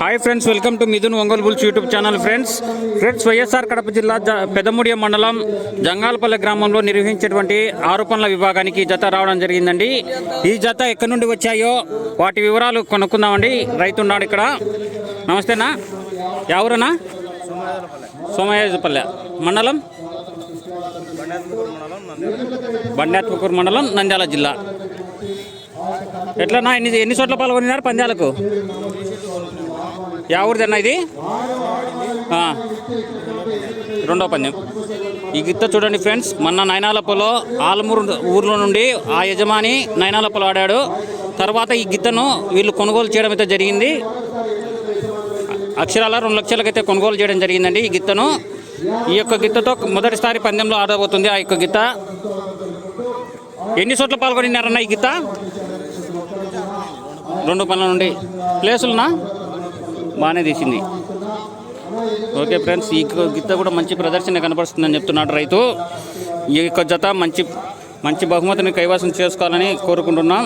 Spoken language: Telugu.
Hi friends welcome to Mithun Ongole bulls YouTube channel friends friends YSR Kadapa జిల్లా జ- పెదముడియ మండలం జంగాలపల్లె గ్రామంలో నిర్వహించేటువంటి ఆరోపణల విభాగానికి జత రావడం జరిగిందండి. ఈ జత ఎక్కడి నుండి వచ్చాయో వాటి వివరాలు కొనుక్కుందామండి. రైతు ఉన్నాడు ఇక్కడ. నమస్తేనా? ఎవరునా సోమయాజపల్లె. మండలం? బండాత్మకూరు మండలం నంద్యాల జిల్లా. ఎట్లా ఎన్ని ఎన్ని చోట్ల పాల్గొన్నారు పంద్యాలకు? యా ఊరిదన్నా ఇది రెండో పందెం. ఈ గిత్త చూడండి ఫ్రెండ్స్ మొన్న నైనాలపలో ఆలమూరు ఊర్లో నుండి ఆ యజమాని నైనాలపలో ఆడాడు. తర్వాత ఈ గిత్తను వీళ్ళు కొనుగోలు చేయడం అయితే జరిగింది. అక్షరాల రెండు లక్షలకైతే కొనుగోలు చేయడం జరిగిందండి ఈ గిత్తను. ఈ యొక్క గిత్తతో మొదటిసారి పందెంలో ఆడబోతుంది ఆ యొక్క గిత్త. ఎన్ని చోట్ల పాల్గొనినారన్న ఈ గిత్త? రెండు పనుల నుండి. ప్లేసులునా బాగానే తీసింది. ఓకే ఫ్రెండ్స్ ఈ గిత్త కూడా మంచి ప్రదర్శన కనపరుస్తుందని చెప్తున్నాడు రైతు. ఈ యొక్క జత మంచి మంచి బహుమతిని కైవసం చేసుకోవాలని కోరుకుంటున్నాం.